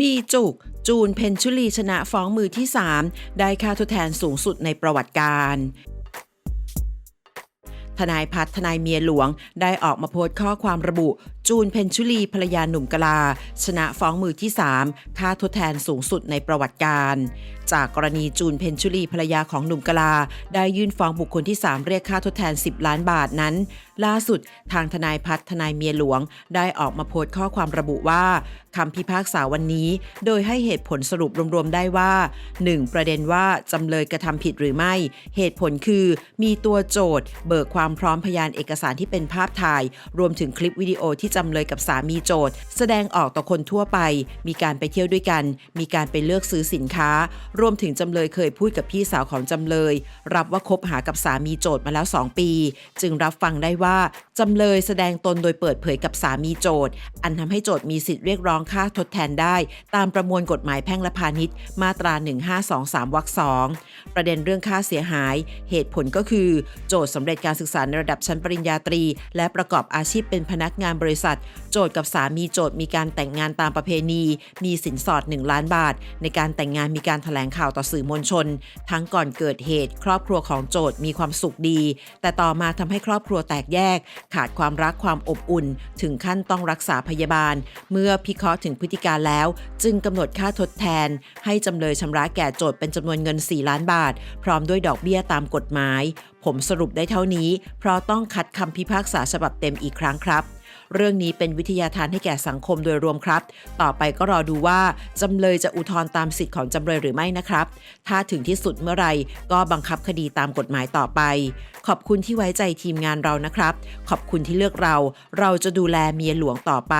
มีจุก จูนเพนชุลีชนะฟ้องมือที่ 3 ได้ค่าทดแทนสูงสุดในประวัติการทนายพัฒทนายเมียหลวงได้ออกมาโพสต์ข้อความระบุ จูนเพนชุลีภรรยาหนุ่มกลา ชนะฟ้องมือที่ 3 ค่าทดแทนสูงสุดในประวัติการ จากกรณีจูนเพนชุลีภรรยาของหนุ่มกลา ได้ยื่นฟ้องบุคคลที่ 3 เรียกค่าทดแทน 10 ล้านบาทนั้น ล่าสุดทางทนายพัฒน์ทนายเมียหลวง ได้ออกมาโพสต์ข้อความระบุว่าคำพิพากษาวันนี้ โดยให้เหตุผลสรุปรวมๆได้ว่า 1. ประเด็นว่าจำเลยกระทำผิดหรือไม่ เหตุผลคือ มีตัวโจทย์ เบิกความพร้อมพยานเอกสารที่เป็นภาพถ่าย รวมถึงคลิปวิดีโอที่จำเลยกับสามีโจทย์ แสดงออกต่อคนทั่วไป มีการไปเที่ยวด้วยกัน มีการไปเลือกซื้อสินค้า รวมถึงจำเลยเคยพูดกับพี่สาวของจำเลย รับว่าคบหากับสามีโจทย์มาแล้ว 2 ปี จึงรับฟังได้ว่า จำเลยแสดงตนโดยเปิดเผยกับสามีโจทย์ อันทำให้โจทย์มีสิทธิ์เรียกร้องค่าทดแทนได้ ตามประมวลกฎหมายแพ่งและพาณิชย์ มาตรา 1523วรรคสองประเด็นเรื่องค่าเสียหาย เหตุผลก็คือ โจทย์สำเร็จการศึกษาในระดับชั้นปริญญาตรี และประกอบอาชีพเป็นพนักงานบริษัท โจทย์กับสามีโจทย์มีการแต่งงานตามประเพณี มีสินสอด 1 ล้านบาท ในการแต่งงานมีการถแถลงข่าวต่อสื่อมวลชน ทั้งก่อนเกิดเหตุ ครอบครัวของโจทย์มีความสุขดี แต่ต่อมาทำให้ครอบครัวแตกแยกขาดความรักความอบอุ่น ถึงขั้นต้องรักษาพยาบาล เมื่อพิเคราะห์ถึงพฤติการแล้ว จึงกำหนดค่าทดแทน ให้จำเลยชำระแก่โจทย์เป็นจำนวนเงิน 4 ล้านบาท พร้อมด้วยดอกเบี้ยตามกฎหมาย ผมสรุปได้เท่านี้ เพราะต้องคัดคำพิพากษาฉบับเต็มอีกครั้งครับ เรื่องนี้เป็นวิทยาทานให้แก่สังคมโดยรวมครับ ต่อไปก็รอดูว่าจำเลยจะอุทธรณ์ตามสิทธิ์ของจำเลยหรือไม่นะครับ ถ้าถึงที่สุดเมื่อไรก็บังคับคดีตามกฎหมายต่อไป ขอบคุณที่ไว้ใจทีมงานเรานะครับ ขอบคุณที่เลือกเรา เราจะดูแลเมียหลวงต่อไป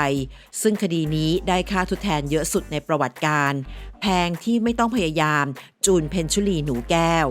ซึ่งคดีนี้ได้ค่าทดแทนเยอะสุดในประวัติการ แพงที่ไม่ต้องพยายาม จูนเพนชุลีหนูแก้ว